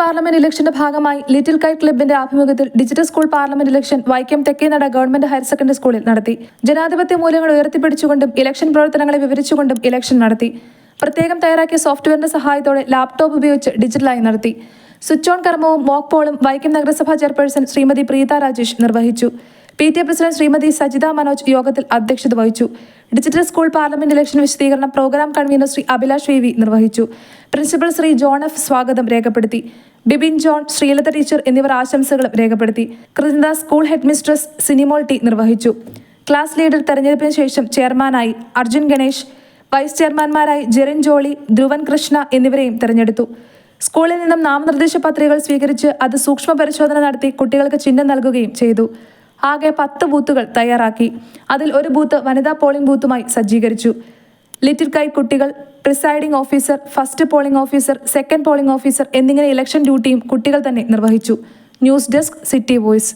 Parliament ഇലക്ഷന്റെ ഭാഗമായി little കൈ ക്ലബിന്റെ ആഭിമുഖ്യത്തിൽ digital school parliament election Vaikom Thekkenada government higher secondary സ്കൂളിൽ നടത്തി. ജനാധിപത്യ മൂല്യങ്ങൾ ഉയർത്തിപ്പിടിച്ചുകൊണ്ടും ഇലക്ഷൻ പ്രവർത്തനങ്ങളെ വിവരിച്ചുകൊണ്ടും ഇലക്ഷൻ നടത്തി. പ്രത്യേകം തയ്യാറാക്കിയ സോഫ്റ്റ്വെയറിന്റെ സഹായത്തോടെ ലാപ്ടോപ്പ് ഉപയോഗിച്ച് ഡിജിറ്റലായി നടത്തി. സ്വിച്ച് ഓൺ കർമ്മവും മോക്ക് പോളും വൈക്കം നഗരസഭാ ചെയർപേഴ്സൺ ശ്രീമതി പ്രീത രാജേഷ് നിർവഹിച്ചു. P T A president Shrimati Sajitha Manoj യോഗത്തിൽ അധ്യക്ഷത വഹിച്ചു. ഡിജിറ്റൽ സ്കൂൾ പാർലമെന്റ് ഇലക്ഷൻ വിശദീകരണ programme convener Shri Abhilash V V നിർവഹിച്ചു. പ്രിൻസിപ്പൽ ശ്രീ ജോൺ എഫ് സ്വാഗതം രേഖപ്പെടുത്തി. ബിബിൻ ജോൺ ശ്രീലത ടീച്ചർ എന്നിവർ ആശംസകളും രേഖപ്പെടുത്തി. കൃതജ്ഞത school head mistress Sinimol T നിർവഹിച്ചു. ക്ലാസ് ലീഡർ തെരഞ്ഞെടുപ്പിന് ശേഷം ചെയർമാനായി അർജുൻ ഗണേഷ് വൈസ് ചെയർമാൻമാരായി ജെറിൻ ജോളി ധ്രുവൻ കൃഷ്ണ എന്നിവരെയും തെരഞ്ഞെടുത്തു. സ്കൂളിൽ നിന്നും നാമനിർദ്ദേശ പത്രികകൾ സ്വീകരിച്ച് അത് സൂക്ഷ്മ പരിശോധന നടത്തി കുട്ടികൾക്ക് ചിഹ്നം നൽകുകയും ചെയ്തു. ആകെ പത്ത് ബൂത്തുകൾ തയ്യാറാക്കി. അതിൽ ഒരു ബൂത്ത് വനിതാ പോളിംഗ് ബൂത്തുമായി സജ്ജീകരിച്ചു. ലിറ്റിൽ കൈ കുട്ടികൾ presiding officer first polling officer second polling officer എന്നിങ്ങനെ ഇലക്ഷൻ ഡ്യൂട്ടിയും കുട്ടികൾ തന്നെ നിർവഹിച്ചു. News desk city voice.